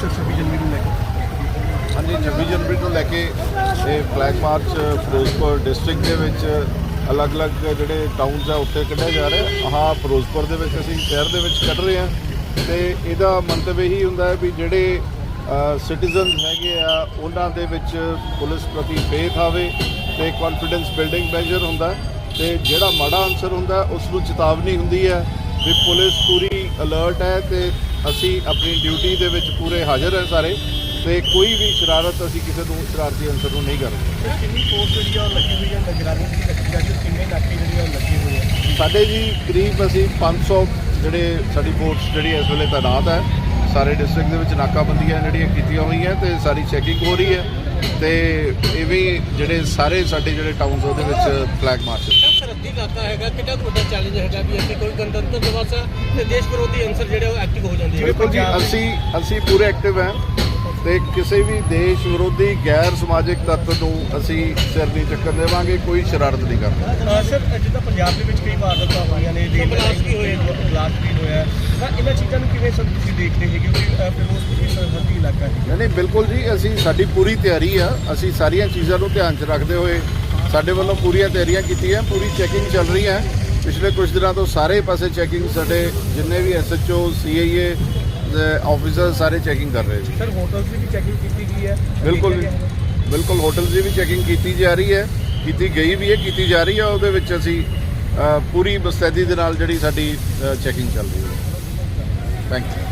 Sir 26 ਜਨਵਰੀ ਨੂੰ ਲੈ ਕੇ। ਹਾਂਜੀ 26 ਜਨਵਰੀ ਤੋਂ ਲੈ ਕੇ ਇਹ ਫਲੈਗ ਮਾਰਚ ਫਿਰੋਜ਼ਪੁਰ ਡਿਸਟ੍ਰਿਕਟ ਦੇ ਵਿੱਚ ਅਲੱਗ-ਅਲੱਗ ਜਿਹੜੇ ਟਾਊਨਸ ਆ ਉੱਤੇ ਕੱਢਿਆ ਜਾ ਰਿਹਾ। ਹਾਂ ਫਿਰੋਜ਼ਪੁਰ ਦੇ ਵਿੱਚ ਅਸੀਂ ਸ਼ਹਿਰ ਦੇ ਵਿੱਚ ਕੱਢ ਰਹੇ ਹਾਂ। ਤੇ ਇਹਦਾ ਮੰਤਵ ਇਹੀ ਹੁੰਦਾ ਹੈ ਵੀ ਜਿਹੜੇ ਸਿਟੀਜ਼ਨ ਹੈਗੇ ਆ, ਉਹਨਾਂ ਦੇ ਵਿੱਚ ਪੁਲਿਸ ਪ੍ਰਤੀ ਫੇਥ ਆਵੇ ਤੇ ਕੌਨਫੀਡੈਂਸ ਬਿਲਡਿੰਗ ਮੈਜਰ ਹੁੰਦਾ ਤੇ ਜਿਹੜਾ ਮਾੜਾ ਅਨਸਰ ਹੁੰਦਾ, ਉਸ ਨੂੰ ਚੇਤਾਵਨੀ ਹੁੰਦੀ ਹੈ ਵੀ ਪੁਲਿਸ ਪੂਰੀ ਅਲਰਟ ਹੈ ਤੇ ਅਸੀਂ ਆਪਣੀ ਡਿਊਟੀ ਦੇ ਵਿੱਚ ਪੂਰੇ ਹਾਜ਼ਰ ਹੈ ਸਾਰੇ ਤੇ ਕੋਈ ਵੀ ਸ਼ਰਾਰਤ ਅਸੀਂ ਕਿਸੇ ਨੂੰ ਸ਼ਰਾਰਤੀ ਅਨਸਰ ਨੂੰ ਨਹੀਂ ਕਰਦੇ। ਕਿੰਨੀ ਫੋਰਸ ਜਿਹੜੀ ਆ ਲੱਗੀ ਹੋਈ ਹੈ ਨਿਗਰਾਨੀ ਦੀ ਰੱਖੀ ਜਾਂਦੀ ਕਿੰਨੇ ਨਾਕੇ ਜਿਹੜੇ ਆ ਲੱਗੇ ਹੋਏ ਆ? ਸਾਡੇ ਜੀ ਕਰੀਬ ਅਸੀਂ 500 ਜਿਹੜੇ ਸਾਡੀ ਫੋਰਸ ਜਿਹੜੀ ਇਸ ਵੇਲੇ ਤਾਇਨਾਤ ਹੈ ਸਾਰੇ ਡਿਸਟ੍ਰਿਕਟ ਦੇ ਵਿੱਚ ਨਾਕਾਬੰਦੀਆਂ ਜਿਹੜੀਆਂ ਕੀਤੀਆਂ ਹੋਈਆਂ ਤੇ ਸਾਰੀ ਚੈਕਿੰਗ ਹੋ ਰਹੀ ਹੈ। ਤੇ ਇਹ ਵੀ ਜਿਹੜੇ ਸਾਰੇ ਸਾਡੇ ਜਿਹੜੇ ਟਾਊਨਸ ਉਹਦੇ ਵਿੱਚ ਫਲੈਗ ਮਾਰਚ ਸਰਹੱਦੀ ਇਲਾਕਾ ਹੈਗਾ ਕਿੰਨਾ ਵੱਡਾ ਚੈਲੰਜ ਹੈਗਾ ਵੀ ਅਸੀਂ ਕੋਈ ਗਣਤੰਤਰ ਦਿਵਸ ਤੇ ਦੇਸ਼ ਵਿਰੋਧੀ ਅੰਸਰ ਜਿਹੜੇ ਉਹ ਐਕਟਿਵ ਹੋ ਜਾਂਦੇ ਆ। ਬਿਲਕੁਲ ਜੀ ਅਸੀਂ ਅਸੀਂ ਪੂਰੇ ਐਕਟਿਵ ਹਾਂ ਤੇ ਕਿਸੇ ਵੀ ਦੇਸ਼ ਵਿਰੋਧੀ ਗੈਰ ਸਮਾਜਿਕ ਤੱਤ ਨੂੰ ਅਸੀਂ ਸਿਰ ਨਹੀਂ ਚੱਕਣ ਦੇਵਾਂਗੇ ਕੋਈ ਸ਼ਰਾਰਤ ਨਹੀਂ ਕਰਦਾ ਅਹ ਸਰ ਜਿੱਦਾਂ ਪੰਜਾਬ ਦੇ ਵਿੱਚ ਕਈ ਵਾਰਦਾਤਾਂ ਹੋਈਆਂ ਨੇ ਬਲਾਸਟ ਵੀ ਹੋਏ। ਬਲਾਸਟ ਵੀ ਹੋਇਆ। ਤਾਂ ਇਹਨਾਂ ਚੀਜ਼ਾਂ ਨੂੰ ਕਿਵੇਂ ਸਰ ਤੁਸੀਂ ਦੇਖਦੇ ਫਿਰੋਜ਼ਪੁਰ ਸਰਹੱਦੀ ਇਲਾਕਾ ਹੈ। ਨਹੀਂ ਨਹੀਂ ਬਿਲਕੁਲ ਜੀ ਅਸੀਂ ਸਾਡੀ ਪੂਰੀ ਤਿਆਰੀ ਆ। ਅਸੀਂ ਸਾਰੀਆਂ ਚੀਜ਼ਾਂ ਨੂੰ ਧਿਆਨ 'ਚ ਰੱਖਦੇ ਹੋਏ ਸਾਡੇ ਵੱਲੋਂ ਪੂਰੀਆਂ ਤਿਆਰੀਆਂ ਕੀਤੀਆਂ ਪੂਰੀ ਚੈਕਿੰਗ ਚੱਲ ਰਹੀ ਹੈ। ਪਿਛਲੇ ਕੁਝ ਦਿਨਾਂ ਤੋਂ ਸਾਰੇ ਪਾਸੇ ਚੈਕਿੰਗ ਸਾਡੇ ਜਿੰਨੇ ਵੀ ਐਸਐਚਓ ਸੀਆਈਏ ਆਫੀਸਰ ਸਾਰੇ ਚੈਕਿੰਗ ਕਰ ਰਹੇ ਜੀ ਸਰ ਹੋਟਲਸ ਦੀ ਵੀ ਚੈਕਿੰਗ ਕੀਤੀ ਗਈ ਹੈ। ਬਿਲਕੁਲ। ਬਿਲਕੁਲ ਹੋਟਲ ਦੀ ਵੀ ਚੈਕਿੰਗ ਕੀਤੀ ਜਾ ਰਹੀ ਹੈ। ਕੀਤੀ ਗਈ ਵੀ ਹੈ ਕੀਤੀ ਜਾ ਰਹੀ ਹੈ ਉਹਦੇ ਵਿੱਚ ਅਸੀਂ ਪੂਰੀ ਮੁਸਤੈਦੀ ਦੇ ਨਾਲ ਜਿਹੜੀ ਸਾਡੀ ਚੈਕਿੰਗ ਚੱਲ ਰਹੀ ਹੈ। Thank you